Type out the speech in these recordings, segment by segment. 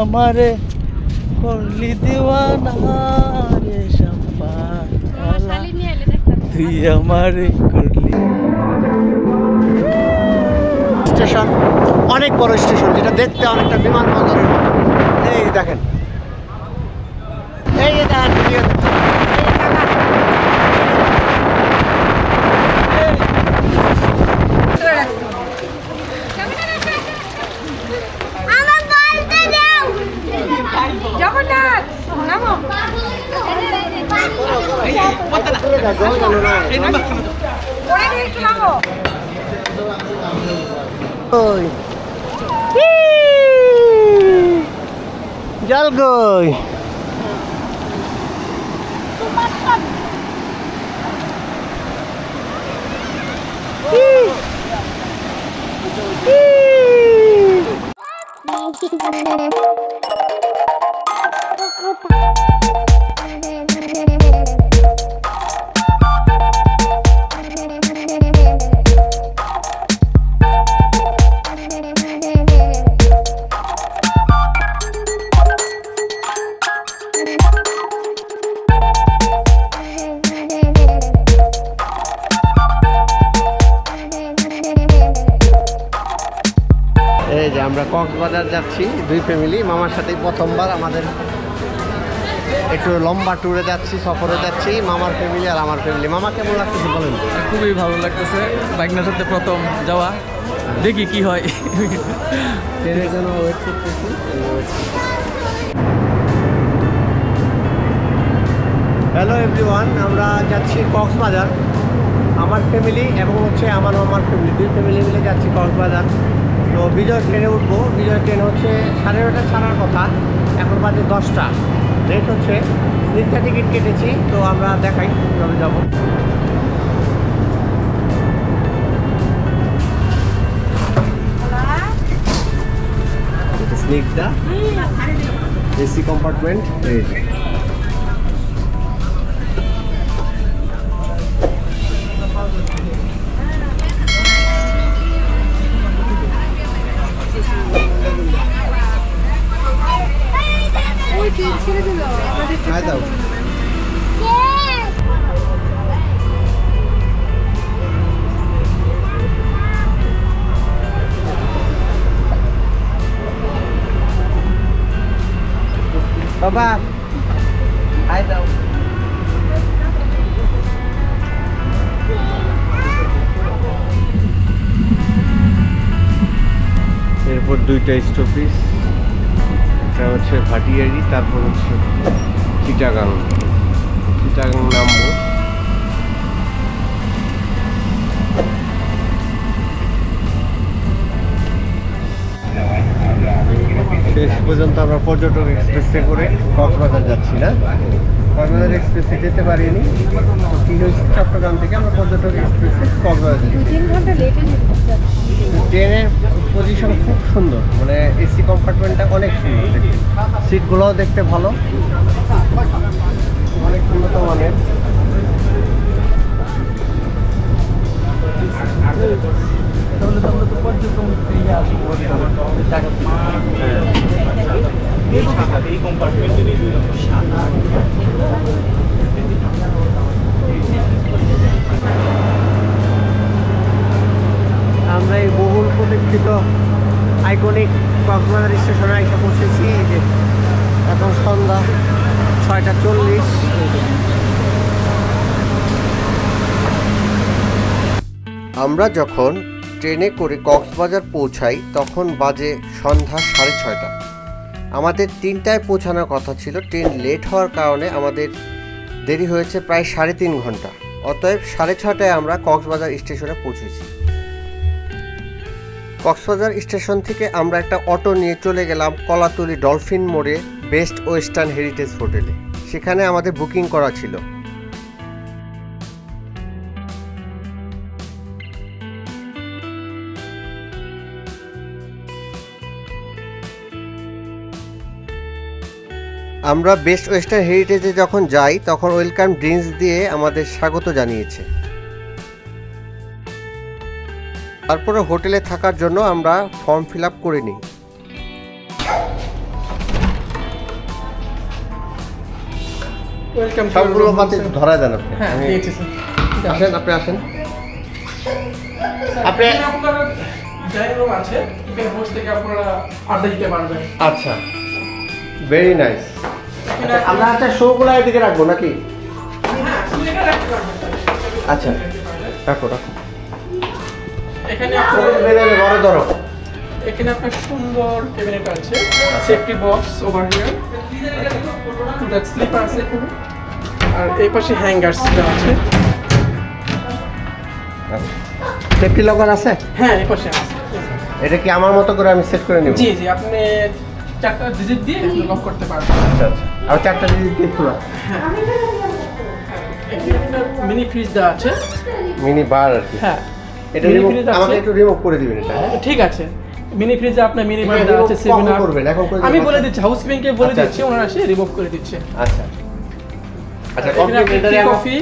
আমারে করলি দিওয়ানা রে তুই আমারে স্টেশন, অনেক বড় স্টেশন, যেটা দেখতে অনেকটা বিমানবন্দরের মতো। এই দেখেন। এই দেখেন ভিডিও আমার বলতে দাও জগন্নাথ নামো ওরা নিয়ে একটু নামো ওই জলগই এই যে আমরা কক্সবাজার যাচ্ছি দুই ফ্যামিলি মামার সাথে প্রথমবার আমাদের একটু লম্বা ট্যুরে যাচ্ছি সফরে যাচ্ছি। মামার ফ্যামিলি আর আমার ফ্যামিলি মামা কেমন লাগতেছে বলেন খুবই ভালো লাগতেছে। বাইকনার সাথে প্রথম যাওয়া। দেখি কি হয়। ট্রেনের জন্য ওয়েট করতেছি। হ্যালো এভরিওয়ান আমরা যাচ্ছি কক্সবাজার। আমার ফ্যামিলি এবং হচ্ছে আমার মামার ফ্যামিলি দুই ফ্যামিলি মিলে যাচ্ছি কক্সবাজার। তো বিজয় ট্রেনে উঠবো। বিজয় ট্রেন হচ্ছে সাড়ে নটা ছাড়ার কথা। এখন বাজে দশটা। রেট হচ্ছে তিনটা টিকিট কেটেছি তো আমরা দেখাই কীভাবে যাব। স্নিগ্ধা এসি কম্পার্টমেন্ট এই খাই এরপর দুইটা স্টপিস একটা হচ্ছে ভাটিয়ারি তারপর হচ্ছে চিটাগাং চিটাগাং নামবো শেষ পর্যন্ত আমরা পর্যটক এক্সপ্রেসে করে কক্সবাজার যাচ্ছি না। কক্সবাজার এক্সপ্রেসে যেতে পারিনি। কি হয়েছে চট্টগ্রাম থেকে আমরা পর্যটক এক্সপ্রেসে কক্সবাজার ট্রেনের পজিশন খুব সুন্দর। মানে এসি কম্পার্টমেন্টটা অনেক সুন্দর দেখতে। সিটগুলোও দেখতে ভালো। অনেক উন্নত মানের। তাহলে তো আমরা তো পর্যটন ইয়ে আসব আমরা এই বহুল প্রতীক্ষিত আইকনিক কক্সবাজার স্টেশনে এসে পৌঁছেছি যে এখন সন্ধ্যা ছয়টা চল্লিশ। আমরা যখন ট্রেনে করে কক্সবাজার পৌঁছাই তখন বাজে সন্ধ্যা সাড়ে ছয়টা। আমাদের তিনটায় পৌঁছানোর কথা ছিল, ট্রেন লেট হওয়ার কারণে আমাদের দেরি হয়েছে প্রায় সাড়ে তিন ঘণ্টা। অতএব সাড়ে ছটায় আমরা কক্সবাজার স্টেশনে পৌঁছেছি। কক্সবাজার স্টেশন থেকে আমরা একটা অটো নিয়ে চলে গেলাম কলাতলি ডলফিন মোড়ে বেস্ট ওয়েস্টার্ন হেরিটেজ হোটেলে। সেখানে আমাদের বুকিং করা ছিল। আমরা বেস্ট ওয়েস্টার্ন হেরিটেজে যখন যাই তখন ওয়েলকাম ড্রিঙ্কস দিয়ে আমাদের স্বাগত জানিয়েছে। তারপরে হোটেলে থাকার জন্য আমরা ফর্ম ফিল আপ করে নিই। ওয়েলকাম সবগুলো পাতে ধরা দেন আপনি। হ্যাঁ আসেন আপনি আসেন। আপনি আচ্ছা। ভেরি নাইস আমরা আচ্ছা শোগুলো এদিকে রাখব নাকি? হ্যাঁ। আচ্ছা রাখো রাখো। এখানে আপনার বড় ধরো। এখানে আপনার সুন্দর ক্যাবিনেট আছে safety box over here that slipper আছে এখানে। আর এই পাশে হ্যাঙ্গার্স আছে। সেফটি লকার আছে? হ্যাঁ এই পাশে আছে। এটা কি আমার মতো করে আমি সেট করে নেব? জি জি আপনি চারটা ডিজিট দিয়ে লক করতে পারবেন। আচ্ছা আচ্ছা। আর চারটা জিনিস খোলা মিনি ফ্রিজ দেওয়া আছে? মিনি বার আর কি। হ্যাঁ। এটা আছে। আমাকে একটু রিমুভ করে দিবেন এটা। হ্যাঁ ঠিক আছে। মিনি ফ্রিজে আপনার মিনি বার দেওয়া আছে সেভেন করবেন? এখন আমি বলে দিচ্ছি হাউস কিপিংকে বলে আচ্ছা, দিচ্ছি ওনারা এসে রিমুভ করে দিচ্ছে। আচ্ছা। আচ্ছা কফি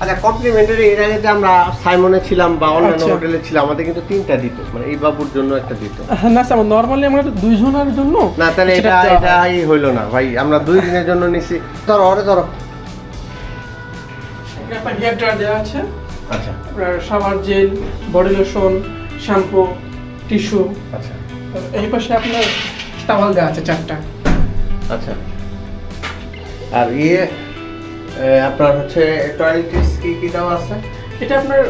আচ্ছা কমপ্লিমেন্টারি এর আগে যে আমরা সাইমনে ছিলাম বা অন্যান্য আচ্ছা। হোটেলে ছিলাম আমাদের কিন্তু তিনটা দিত মানে এই বাবুর জন্য একটা দিত। না স্যার নর্মালি আমরা তো দুইজনের জন্য না তাহলে এটা এটাই হইল না ভাই আমরা দুই দিনের জন্য নিছি। ধরো ওরে ধরো। হেয়ার ড্রায়ার দেওয়া আছে। আচ্ছা। আপনার shower gel body lotion shampoo tissue আচ্ছা। এই পাশে আপনার টাওয়াল দেওয়া আছে চারটা। আচ্ছা। আর ইয়ে আপনার হচ্ছে টয়লেটিস কি কি দেওয়া আছে? এটা আপনার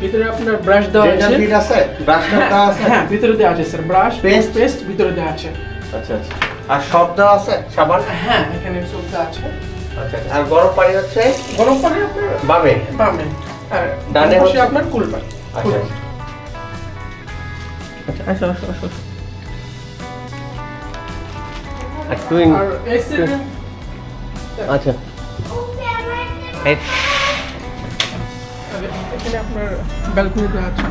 ভিতরে আপনার ব্রাশ দেওয়া আছে। ফিট আছে? ব্রাশটা দেওয়া আছে? হ্যাঁ ভিতরে দেওয়া আছে স্যার ব্রাশ পেস্ট পেস্ট ভিতরে দেওয়া আছে। আচ্ছা আচ্ছা। আর সব দেওয়া আছে? সাবান? হ্যাঁ এখানে সব দেওয়া আছে। আচ্ছা আচ্ছা। আর গরম পানি হচ্ছে? গরম পানি আপনার বামে। বামে। আর ডানে হচ্ছে- আপনার কুল পানি। আচ্ছা আচ্ছা। আসো আসো আসো। আর আচ্ছা। এখানে আপনার ব্যালকনি দেওয়া আছে।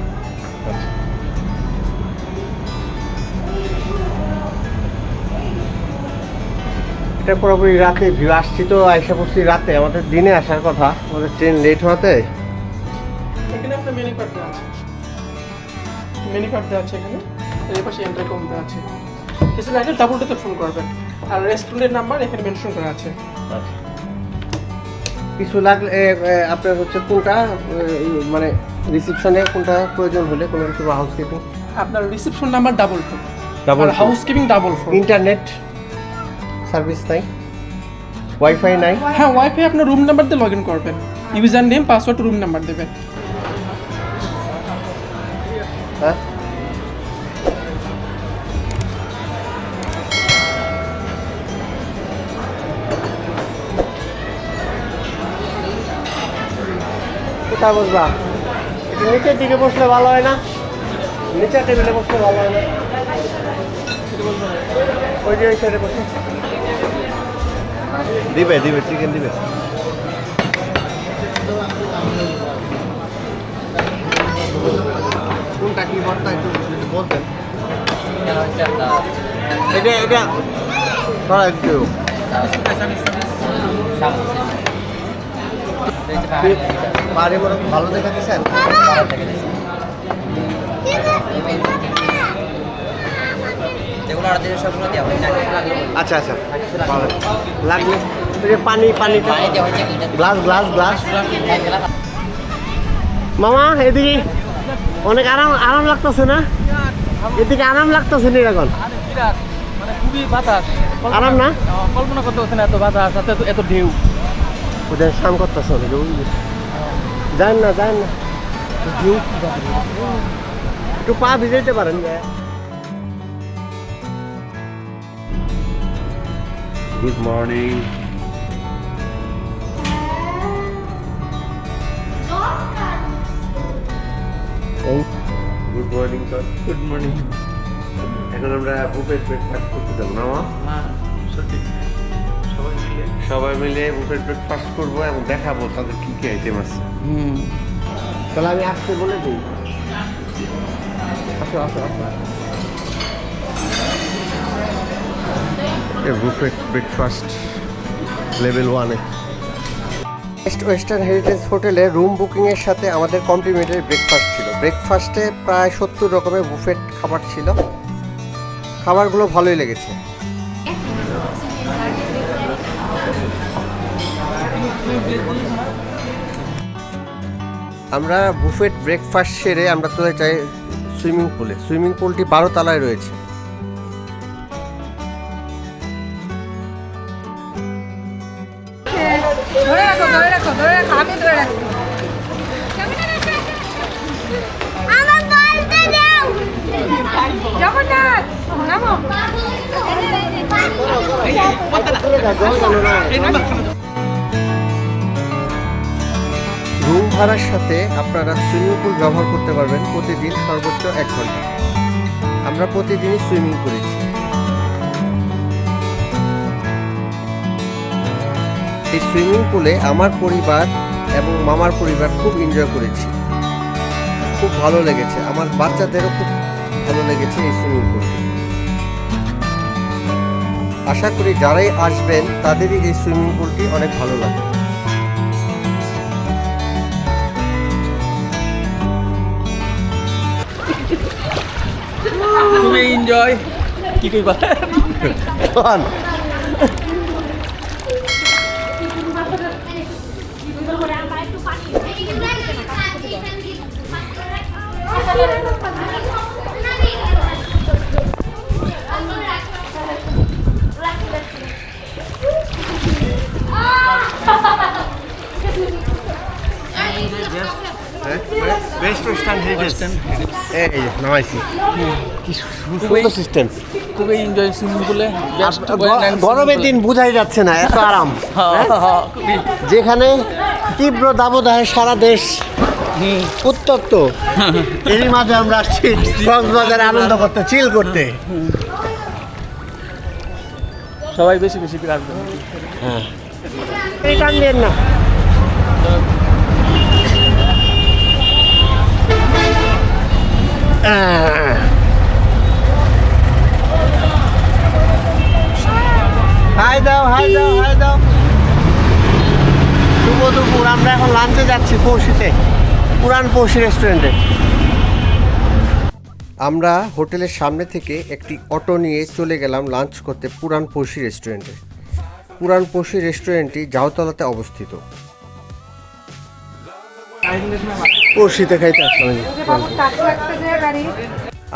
এটা পুরোপুরি রাতে ভিউ আসছি তো আইসা পড়ছি রাতে। আমাদের দিনে আসার কথা আমাদের ট্রেন লেট হওয়াতে। এখানে আপনার মেনু কার্ড দেওয়া আছে। মেনু কার্ড দেওয়া আছে এখানে। এই পাশে এন্টারকম দেওয়া আছে। কিছু লাগলে ডাবলটাতে ফোন করবেন। আর রেস্টুরেন্টের নাম্বার এখানে মেনশন করা আছে। কিছু লাগলে আপনার হচ্ছে কোনটা মানে রিসিপশনে কোনটা প্রয়োজন হলে কোনো কিছু হাউস কিপিং আপনার reception number double four Double আর housekeeping double four internet service নাই। ওয়াইফাই নাই। হ্যাঁ ওয়াইফাই আপনার রুম নাম্বার দিয়ে লগ ইন করবেন। User name password room number দেবেন। কোথায় বসবা? একটু নিচের দিকে বসলে ভালো হয় না? নিচের টেবিলে বসলে ভালো হয় না? ওই যে ওই সাইডে বসে। দিবে দিবে চিকেন দিবে। কোনটা কি ভর্তা একটু বলতেন এটা এটা। ধরা একটু বাড়ি ভালো দেখা দিয়েছেন যেগুলো আর দিলে সবগুলো দেওয়া হয় আচ্ছা আচ্ছা পানি পানি গ্লাস গ্লাস গ্লাস। মামা এদিকে অনেক আরাম আরাম লাগতেছে না? এদিকে আরাম লাগতেছে না এখন? মানে আরাম না? কল্পনা করতে পারছে না এত বাতাস এত ঢেউ। ওদের স্নান করতেছে অনেকে বুঝলি যান না যান না। একটু পা ভিজাইতে পারেন good morning good morning sir good morning এখন আমরা বুফেট ব্রেকফাস্ট করতে যাব না মা? সবাই মিলে বুফেট ব্রেকফাস্ট করব এবং দেখাবো তাদের কি কি আইটেম আছে। তাহলে আমি আসতে বলে দিই। আসো আসো আসো। বুফেট ব্রেকফাস্ট লেভেল ওয়ানে ওয়েস্ট ওয়েস্টার্ন হেরিটেজ হোটেলে রুম বুকিংয়ের সাথে আমাদের কমপ্লিমেন্টারি ব্রেকফাস্ট ছিল। ব্রেকফাস্টে প্রায় সত্তর রকমের বুফেট খাবার ছিল। খাবারগুলো ভালোই লেগেছে। আমরা বুফেট ব্রেকফাস্ট সেরে আমরা চলে যাই সুইমিং পুলে সুইমিং পুলটি বারো তলায় রয়েছে ধরে রাখো ধরে রাখো ধরে রাখো আমি ধরে রাখছি জগন্নাথ নামো ভাড়ার সাথে আপনারা সুইমিং পুল ব্যবহার করতে পারবেন প্রতিদিন সর্বোচ্চ এক ঘণ্টা। আমরা প্রতিদিনই সুইমিং করেছি এই সুইমিং পুলে আমার পরিবার এবং মামার পরিবার খুব এনজয় করেছি। খুব ভালো লেগেছে। আমার বাচ্চাদেরও খুব ভালো লেগেছে এই সুইমিং পুলটি আশা করি যারাই আসবেন তাদেরই এই সুইমিং পুলটি অনেক ভালো লাগবে। খুবই এনজয় কি কইবা বেস্ট ওয়েস্টার্ন হেরিটেজ এই নামাইছি কি সুন্দর সিস্টেম খুবই এনজয় সুইমিং পুলে গরমের দিন বোঝাই যাচ্ছে না এত আরাম। হ্যাঁ? যেখানে তীব্র দাবদাহে সারা দেশ উত্তপ্ত। এরই মাঝে আমরা আসছি কক্সবাজারে আনন্দ করতে চিল করতে। সবাই বেশি বেশি করে আসবে। এই টান না। দাও, হাই দাও দাও। আমরা এখন লাঞ্চে যাচ্ছি পুরান রেস্টুরেন্টে আমরা হোটেলের সামনে থেকে একটি অটো নিয়ে চলে গেলাম লাঞ্চ করতে পুরান পড়শি রেস্টুরেন্টে পুরান পড়শি রেস্টুরেন্টটি জাউতলাতে অবস্থিত। পড়শিতে খাইতে আসলাম।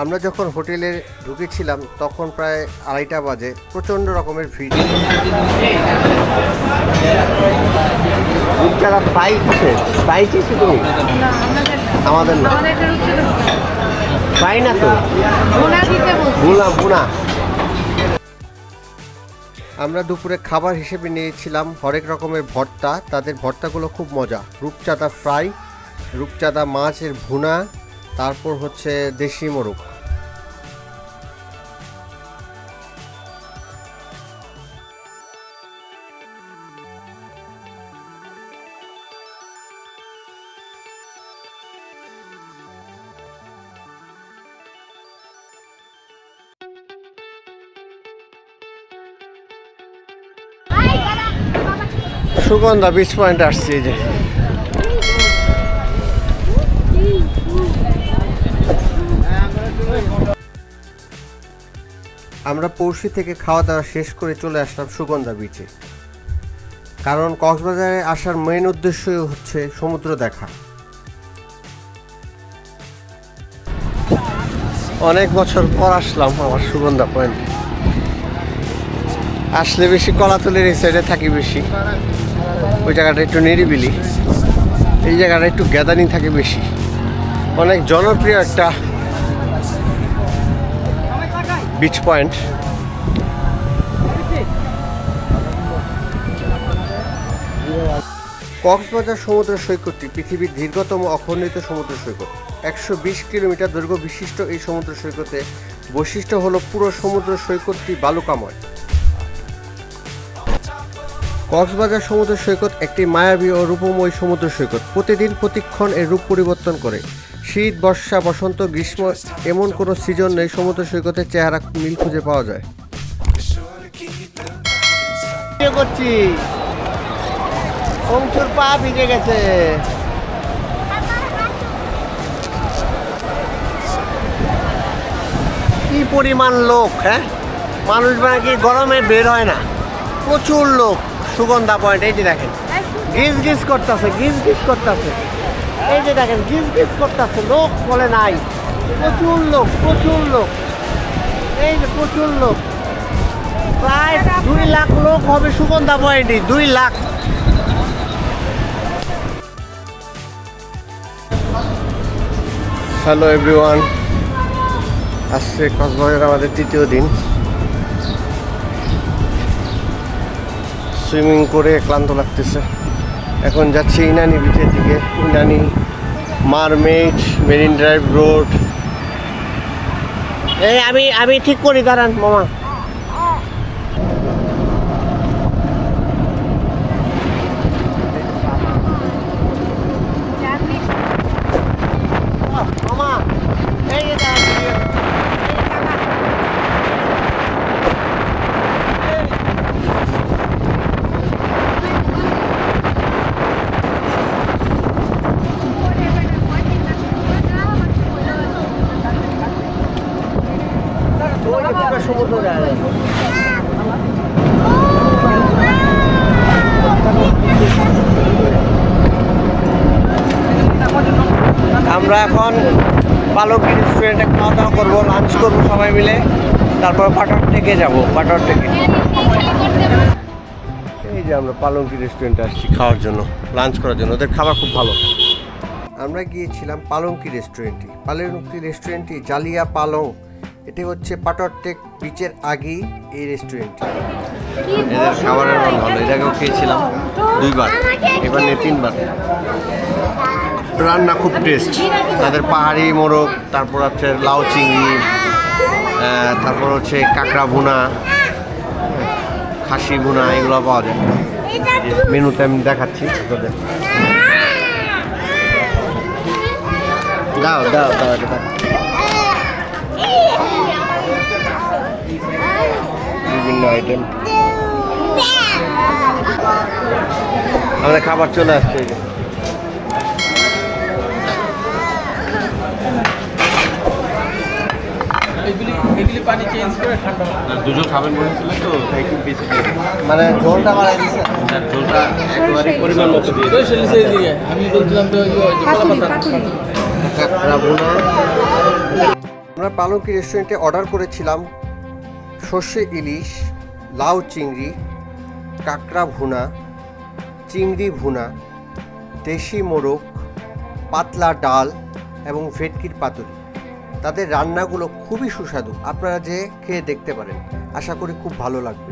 আমরা যখন হোটেলে ঢুকেছিলাম তখন প্রায় আড়াইটা বাজে। প্রচণ্ড রকমের ভিড়। যারা আছে ফ্রাই খেয়েছি তুমি আমাদের না রুচি না তো? বুনা। আমরা দুপুরে খাবার হিসেবে নিয়েছিলাম হরেক রকমের ভর্তা। তাদের ভর্তাগুলো খুব মজা। রূপচাঁদা ফ্রাই, রূপচাঁদা মাছের ভুনা, তারপর হচ্ছে দেশি মোরগ। সুগন্ধা বিচ পয়েন্ট আসছি এই যে। আমরা পড়শি থেকে খাওয়া দাওয়া শেষ করে চলে আসলাম সুগন্ধা বিচে কারণ কক্সবাজারে আসার মেন উদ্দেশ্যই হচ্ছে সমুদ্র দেখা। অনেক বছর পর আসলাম আমার সুগন্ধা পয়েন্ট আসলে বেশি কলাতলির এই সাইডে থাকি বেশি। ওই জায়গাটা একটু নিরিবিলি। এই জায়গাটা একটু গ্যাদারিং থাকে বেশি। অনেক জনপ্রিয় একটা বিচ পয়েন্ট কক্সবাজার সমুদ্র সৈকতটি পৃথিবীর দীর্ঘতম অখণ্ডিত সমুদ্র সৈকত। একশো বিশ কিলোমিটার দৈর্ঘ্য বিশিষ্ট এই সমুদ্র সৈকতে বৈশিষ্ট্য হলো পুরো সমুদ্র সৈকতটি বালুকাময়। কক্সবাজার সমুদ্র সৈকত একটি মায়াবী ও রূপময় সমুদ্র সৈকত। প্রতিদিন প্রতিক্ষণ এর রূপ পরিবর্তন করে। শীত, বর্ষা, বসন্ত, গ্রীষ্ম এমন কোনো সিজন নেই সমুদ্র সৈকতের চেহারা মিল খুঁজে পাওয়া যায়। করছি। অংশুর পা ভিজে গেছে। কি পরিমাণ লোক হ্যাঁ? মানুষ মানে কি গরমে বের হয় না। প্রচুর লোক। সুগন্ধা পয়েন্ট এই যে দেখেন। গিজ গিজ করতেছে গিজ গিজ করতেছে। এই যে দেখেন গিজ গিজ করতেছে লোক বলে নাই। প্রচুর লোক প্রচুর লোক। এই যে প্রচুর লোক। প্রায় দুই লাখ লোক হবে সুগন্ধা পয়েন্টে দুই লাখ। হ্যালো এভরিওয়ান আজকে কক্সবাজার আমাদের তৃতীয় দিন। সুইমিং করে ক্লান্ত লাগতেছে। এখন যাচ্ছি ইনানি বিচের দিকে। Inani mermaid marine drive road. এই, আমি আমি ঠিক করি, দাঁড়ান মামা মামা এই যে দাঁড়ান ওই যে পুরো সমুদ্র যায় আমরা এখন পালকি রেস্টুরেন্টে খাওয়া দাওয়া করব লাঞ্চ করব সবাই মিলে। তারপর পাটর থেকে যাব পাটর থেকে এই যে আমরা পালঙ্কি রেস্টুরেন্টে আসছি খাওয়ার জন্য লাঞ্চ করার জন্য। ওদের খাবার খুব ভালো। আমরা গিয়েছিলাম পালঙ্কি রেস্টুরেন্টে পালঙ্কি রেস্টুরেন্টটি জালিয়া পালং এটি হচ্ছে পাটরটেক বিচের আগেই এই রেস্টুরেন্টটি এদের খাবারের ভালো আগেও খেয়েছিলাম দুইবার, এবার নিয়ে তিনবার। রান্না খুব টেস্ট তাদের পাহাড়ি মোরগ, তারপর হচ্ছে লাউ চিংড়ি তারপর হচ্ছে কাঁকড়া ভুনা, খাসি ভুনা, এগুলো পাওয়া যায়। মেনুতে আমি দেখাচ্ছি দাও দাও দাও দাও। বিভিন্ন আইটেম আমাদের খাবার চলে আসছে এই যে। এগুলি পানি চেঞ্জ করে ঠান্ডা দুজন খাবেন বলেছিল তো তাই একটু বেশি মানে ঝোলটা বাড়াই ঝোলটা একেবারে পরিমাণ মতো দিয়ে দিন। আমি বলছিলাম তো কাঁকড়া ভুনা। আমরা পালকি রেস্টুরেন্টে অর্ডার করেছিলাম সর্ষে ইলিশ লাউ চিংড়ি কাঁকড়া ভুনা চিংড়ি ভুনা দেশি মোরগ পাতলা ডাল এবং ভেটকির পাতুরি। তাদের রান্নাগুলো খুবই সুস্বাদু। আপনারা যে খেয়ে দেখতে পারেন আশা করি খুব ভালো লাগবে।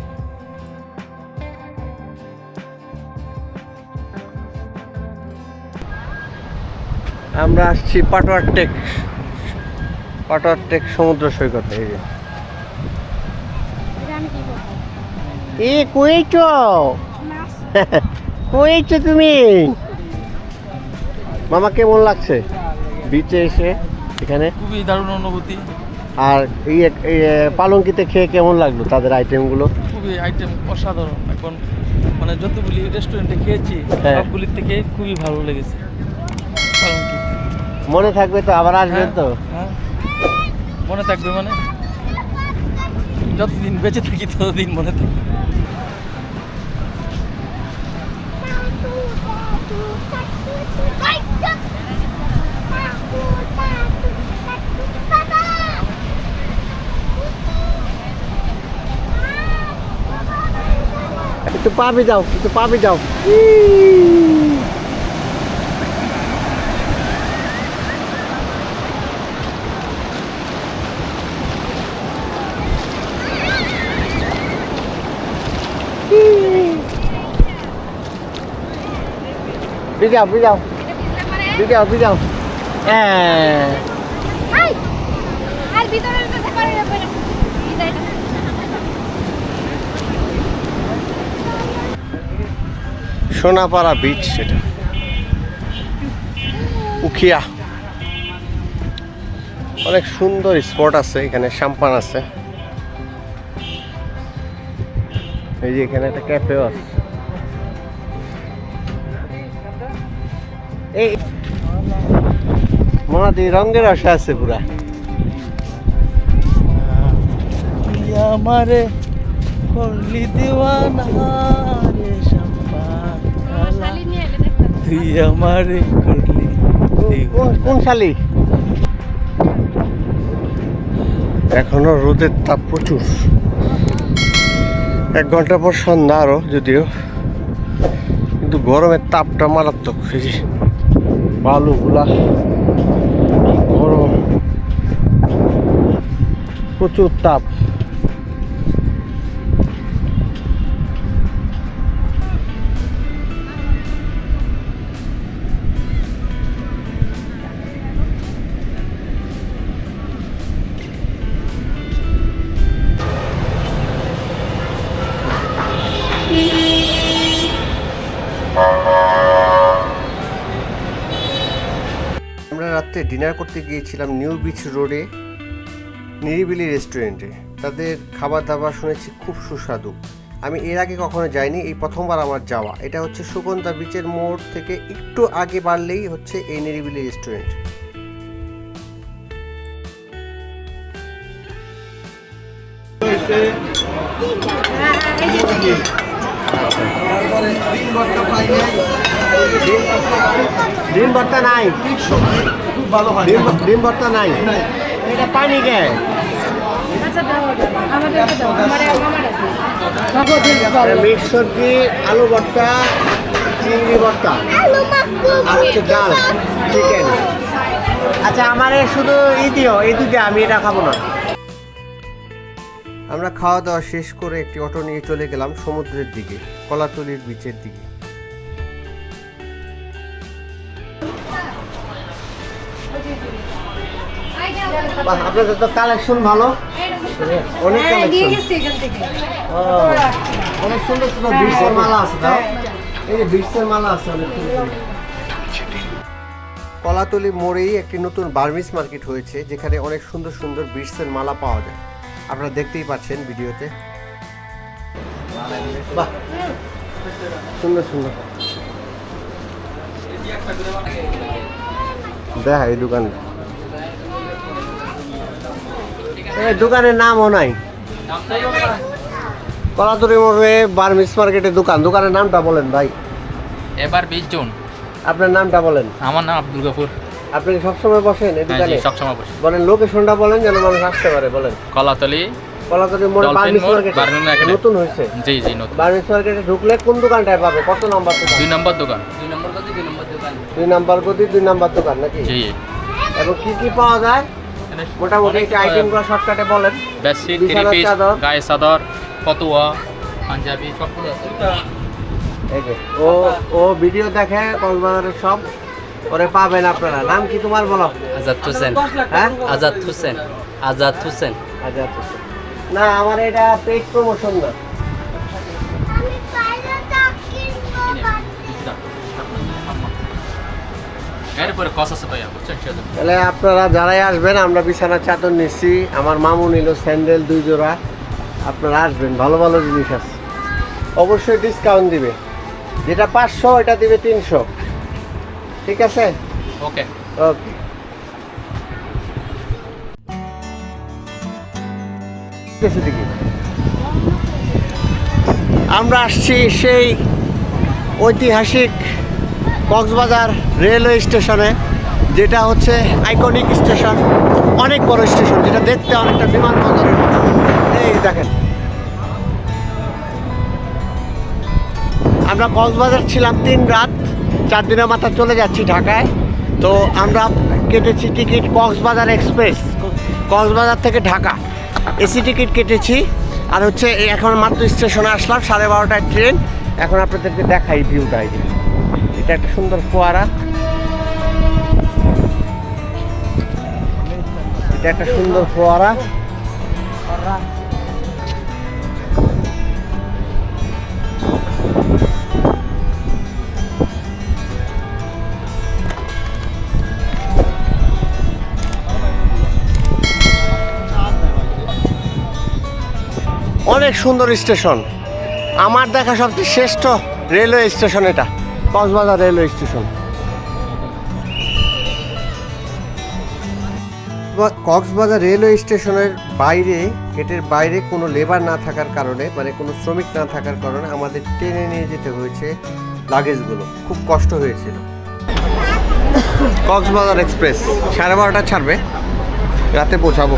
আমরা আসছি পাটোয়ার টেক পাটোয়ার টেক সমুদ্র সৈকতে এই যে। এ কইছ? কইছ তুমি? মামা কেমন লাগছে? বিচে এসে এখানে। খুবই দারুণ অনুভূতি। আর এই পালঙ্কিতে খেয়ে কেমন লাগল তাদের আইটেমগুলো খুবই আইটেম অসাধারণ। এখন মানে যতগুলি রেস্টুরেন্টে খেয়েছি হ্যাঁ। সবগুলির থেকে খুবই ভালো লেগেছে মনে থাকবে তো আবার আসবেন তো? হ্যাঁ। মনে থাকবে মানে? যতদিন বেঁচে থাকি ততদিন মনে থাকবে। পাবে যাও একটু পাবে যাও বিজাও বিজাও বিজাও বিজাও হ্যাঁ আর ভিতরের কথা করে না সোনাপাড়া বিচ সেটা। উখিয়া। অনেক সুন্দর স্পট আছে, এখানে সাম্পান আছে। এই যে এখানে একটা ক্যাফেও আছে। এই মনাদি রঙের আশা আছে পুরা। আমারে করলি দিওয়ানা রে। তুই আমারে করলি কোন কোন শালি? এখনও রোদের তাপ প্রচুর। এক ঘণ্টা পর সন্ধ্যা আরও যদিও। কিন্তু গরমের তাপটা মারাত্মক যে বালুগুলা গরম। প্রচুর তাপ। রাত্রে ডিনার করতে গিয়েছিলাম নিউ বিচ রোডে নিরিবিলি রেস্টুরেন্টে। তাদের খাবার দাবার শুনেছি খুব সুস্বাদু। আমি এর আগে কখনো যাইনি এই প্রথমবার আমার যাওয়া। এটা হচ্ছে সুগন্ধা বিচের মোড় থেকে একটু আগে বাড়লেই হচ্ছে এই নিরিবিলি রেস্টুরেন্ট। ডিম ভর্তা নাই। খুব ভালো হয় ডিম ভর্তা নাই। এটা পানি কে? আচ্ছা দাও আমাদেরকে দাও। আমারে আমার আছে মিক্স সবজি আলু ভর্তা চিংড়ি ভর্তা। আর হচ্ছে ডাল চিকেন আচ্ছা আমার শুধু ই দিও এই দুটো আমি এটা খাব না। আমরা খাওয়া দাওয়া শেষ করে একটি অটো নিয়ে চলে গেলাম সমুদ্রের দিকে কলাতলির বিচের দিকে। আপনাদের তো কালেকশন ভালো। অনেক হ্যাঁ কালেকশন ও, অনেক সুন্দর সুন্দর বিটসের মালা আছে দাও এই যে বিটসের মালা আছে অনেক। কলাতলি মোড়েই একটি নতুন বার্মিস মার্কেট হয়েছে যেখানে অনেক সুন্দর সুন্দর বিটসের মালা পাওয়া যায়। আপনারা দেখতেই পাচ্ছেন ভিডিওতে। বাহ সুন্দর সুন্দর। দেখা এই দোকানে। এই দোকানের নামও নাই। কলাতলি মোড়ে বার্মিস মার্কেটের দোকান। দোকানের নামটা বলেন ভাই। এবার বিশ জন। আপনার নামটা বলেন। আমার নাম আব্দুল গফুর। আপনি সবসময় বসেন এই হ্যাঁ দোকানে? সবসময় বসে। বলেন লোকেশনটা বলেন যেন মানুষ আসতে পারে বলেন। কলাতলি কলাতলি মোড়ে বার্মিস মার্কেট। নতুন হয়েছে? জি জি নতুন। বার্মিস মার্কেটে ঢুকলে কোন দোকানটায় পাবে? কত নাম্বার দোকান? দুই নম্বর দোকান দুই নম্বর গতি দুই নম্বর দোকান। দুই নাম্বার গতি দুই নাম্বার দোকান নাকি? জি। এবং কি কি পাওয়া যায়? মোটামুটি একটা আইটেমগুলো শর্টকাটে বলেন। বেডশিট থ্রি পিস গায়ে চাদর ফতুয়া পাঞ্জাবি সব আছে। ও ও ভিডিও দেখে কক্সবাজারের সব ওরে পাবেন আপনারা। নাম কি তোমার বলো? আজাদ হোসেন। হ্যাঁ? আজাদ হোসেন। আজাদ হোসেন। না আমার এটা পেইড প্রমোশন না। এরপরে কস আছে ভাইয়া বুঝছেন? তাহলে আপনারা যারাই আসবেন আমরা বিছানা চাদর নিচ্ছি আমার মামু নিল স্যান্ডেল দুই জোড়া আপনারা আসবেন ভালো ভালো জিনিস আছে। অবশ্যই ডিসকাউন্ট দিবে। যেটা পাঁচশো এটা দিবে তিনশো। ঠিক আছে? ওকে ওকে আমরা আসছি সেই ঐতিহাসিক কক্সবাজার রেলওয়ে স্টেশনে, যেটা হচ্ছে আইকনিক স্টেশন, অনেক বড় স্টেশন, যেটা দেখতে অনেকটা বিমানবন্দরের। এই দেখেন আমরা কক্সবাজার ছিলাম তিন রাত, চার দিনের মাথা চলে যাচ্ছি ঢাকায় তো আমরা কেটেছি টিকিট কক্সবাজার এক্সপ্রেস, কক্সবাজার থেকে ঢাকা এসি টিকিট কেটেছি, আর হচ্ছে এখন মাত্র স্টেশনে আসলাম, সাড়ে বারোটায় ট্রেন এখন আপনাদেরকে দেখাই ভিউটা এই। এটা একটা সুন্দর ফোয়ারা। এটা একটা সুন্দর ফোয়ারা। অনেক সুন্দর স্টেশন। আমার দেখা সবচেয়ে শ্রেষ্ঠ রেলওয়ে স্টেশন এটা। Cox's Bazar railway station. Cox's Bazar railway স্টেশনের বাইরে গেটের বাইরে কোনো লেবার না থাকার কারণে মানে কোনো শ্রমিক না থাকার কারণে আমাদের টেনে নিয়ে যেতে হয়েছে লাগেজগুলো খুব কষ্ট হয়েছিল। কক্সবাজার এক্সপ্রেস সাড়ে বারোটা ছাড়বে। রাতে পৌঁছাবো।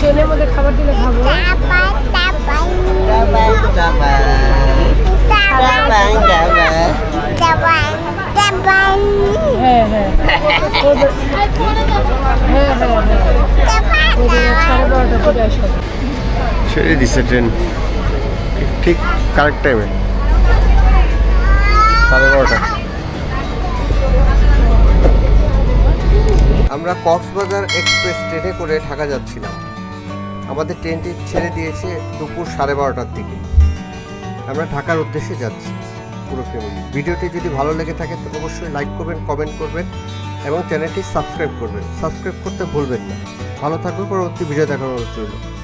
ট্রেনের মধ্যে খাবার দিলে খাব। ছেড়ে দিছে ট্রেন। ঠিক কারেক্ট টাইমে। সাড়ে বারোটা। আমরা কক্সবাজার এক্সপ্রেস ট্রেনে করে ঢাকা যাচ্ছিলাম। আমাদের ট্রেনটি ছেড়ে দিয়েছে দুপুর সাড়ে বারোটার দিকে। আমরা ঢাকার উদ্দেশ্যে যাচ্ছি পুরো ফ্যামিলি ভিডিওটি যদি ভালো লেগে থাকে, তো অবশ্যই লাইক করবেন, কমেন্ট করবেন এবং চ্যানেলটি সাবস্ক্রাইব করবেন। সাবস্ক্রাইব করতে ভুলবেন না। ভালো থাকবে পরবর্তী ভিডিও দেখানোর জন্য